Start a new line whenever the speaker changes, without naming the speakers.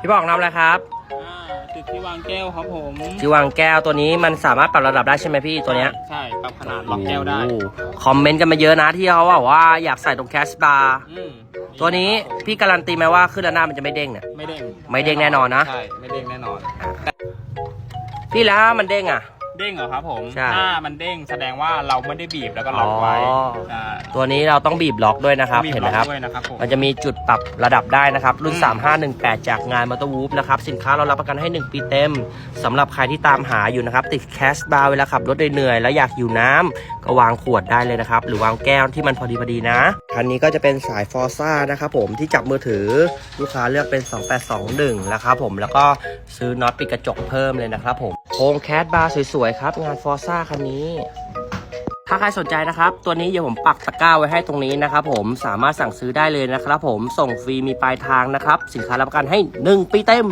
พี่บอกนำอะไรครับ
อ่าติดที่วางแก้วครับผม
ที่วางแก้วตัวนี้มันสามารถปรับระดับได้ใช่ไหมพี่ตัวเนี้ย
ใช่ปรับขนาดล็อกแก้วได้
โอ้คอมเมนต์กันมาเยอะนะที่เขาบอกว่าอยากใส่ตรงแคสบาร์
อืม
ตัวนี้พี่การันตีไหมว่าขึ้นแล้วหน้ามันจะไม่เด้งเนี่ย
ไม่เด้ง
ไม่เด้งแน่นอนนะ
ใช่ไม่เด้งแน่นอน
พี่แล้วถ้ามันเด้งอะ
เด้งเหรอครับผม
ใช่
ถ้ามันเด้งแสดงว่าเราไม่ได้บีบแล้วก็ล็อกไว้
อ๋อ
ใช่
ตัวนี้เราต้องบีบล็อกด้วยนะครับ
บี
เห็น
ล็
ไหมครับ
ด้วยนะครับผม
มันจะมีจุดปรับระดับได้นะครับ รุ่น
อืม
3518 จากงานมอเตอร์วูฟนะครับ สินค้าเรารับประกันให้ 1 ปีเต็มสำหรับใครที่ตามหาอยู่นะครับ ติดแคสบาร์เวลาขับรถเหนื่อยๆแล้วอยากอยู่น้ำก็วางขวดได้เลยนะครับ หรือวางแก้วที่มันพอดีพอดีนะ คันนี้ก็จะเป็นสายฟอร์ซ่านะครับผมที่จับมือถือลูกค้าเลือกเป็น 2821นะครับผมแล้วก็ซื้อน็อตปิดกระจกเพิ่มเลยนะครับผม โครงแคสบาร์สวยๆครับ งานฟอร์ซ่าคันนี้ ถ้าใครสนใจนะครับ ตัวนี้เดี๋ยวผมปักตะกร้าไว้ให้ตรงนี้นะครับผมสามารถสั่งซื้อได้เลยนะครับผมส่งฟรีมีปลายทางนะครับ สินค้ารับประกันให้ 1 ปีเต็ม